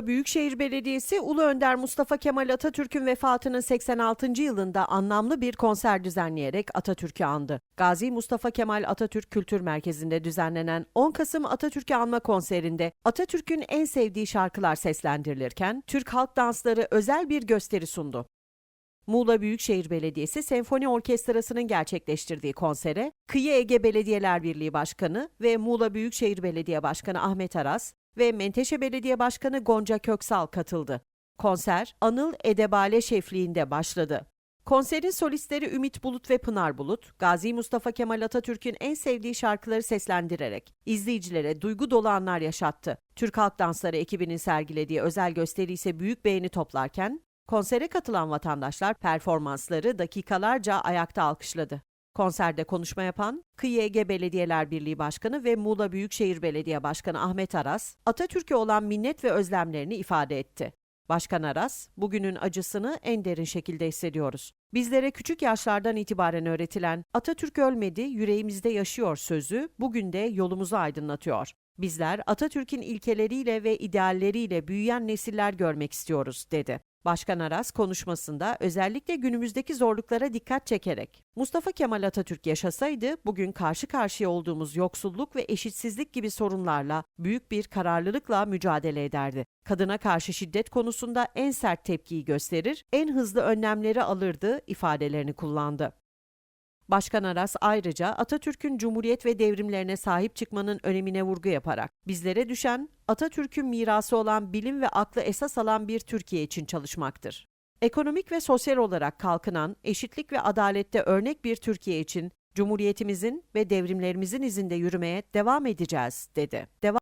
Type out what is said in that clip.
Muğla Büyükşehir Belediyesi Ulu Önder Mustafa Kemal Atatürk'ün vefatının 86. yılında anlamlı bir konser düzenleyerek Atatürk'ü andı. Gazi Mustafa Kemal Atatürk Kültür Merkezi'nde düzenlenen 10 Kasım Atatürk'ü anma konserinde Atatürk'ün en sevdiği şarkılar seslendirilirken Türk halk dansları özel bir gösteri sundu. Muğla Büyükşehir Belediyesi Senfoni Orkestrası'nın gerçekleştirdiği konsere Kıyı Ege Belediyeler Birliği Başkanı ve Muğla Büyükşehir Belediye Başkanı Ahmet Aras ve Menteşe Belediye Başkanı Gonca Köksal katıldı. Konser Anıl Edebale şefliğinde başladı. Konserin solistleri Ümit Bulut ve Pınar Bulut, Gazi Mustafa Kemal Atatürk'ün en sevdiği şarkıları seslendirerek izleyicilere duygu dolu anlar yaşattı. Türk Halk Dansları ekibinin sergilediği özel gösteri ise büyük beğeni toplarken, konsere katılan vatandaşlar performansları dakikalarca ayakta alkışladı. Konserde konuşma yapan Ege Belediyeler Birliği Başkanı ve Muğla Büyükşehir Belediye Başkanı Ahmet Aras, Atatürk'e olan minnet ve özlemlerini ifade etti. Başkan Aras, bugünün acısını en derin şekilde hissediyoruz. Bizlere küçük yaşlardan itibaren öğretilen Atatürk ölmedi, yüreğimizde yaşıyor sözü bugün de yolumuzu aydınlatıyor. Bizler Atatürk'ün ilkeleriyle ve idealleriyle büyüyen nesiller görmek istiyoruz, dedi. Başkan Aras konuşmasında özellikle günümüzdeki zorluklara dikkat çekerek Mustafa Kemal Atatürk yaşasaydı bugün karşı karşıya olduğumuz yoksulluk ve eşitsizlik gibi sorunlarla büyük bir kararlılıkla mücadele ederdi. Kadına karşı şiddet konusunda en sert tepkiyi gösterir, en hızlı önlemleri alırdı ifadelerini kullandı. Başkan Aras ayrıca Atatürk'ün cumhuriyet ve devrimlerine sahip çıkmanın önemine vurgu yaparak bizlere düşen Atatürk'ün mirası olan bilim ve aklı esas alan bir Türkiye için çalışmaktır. Ekonomik ve sosyal olarak kalkınan, eşitlik ve adalette örnek bir Türkiye için Cumhuriyetimizin ve devrimlerimizin izinde yürümeye devam edeceğiz, dedi. Devam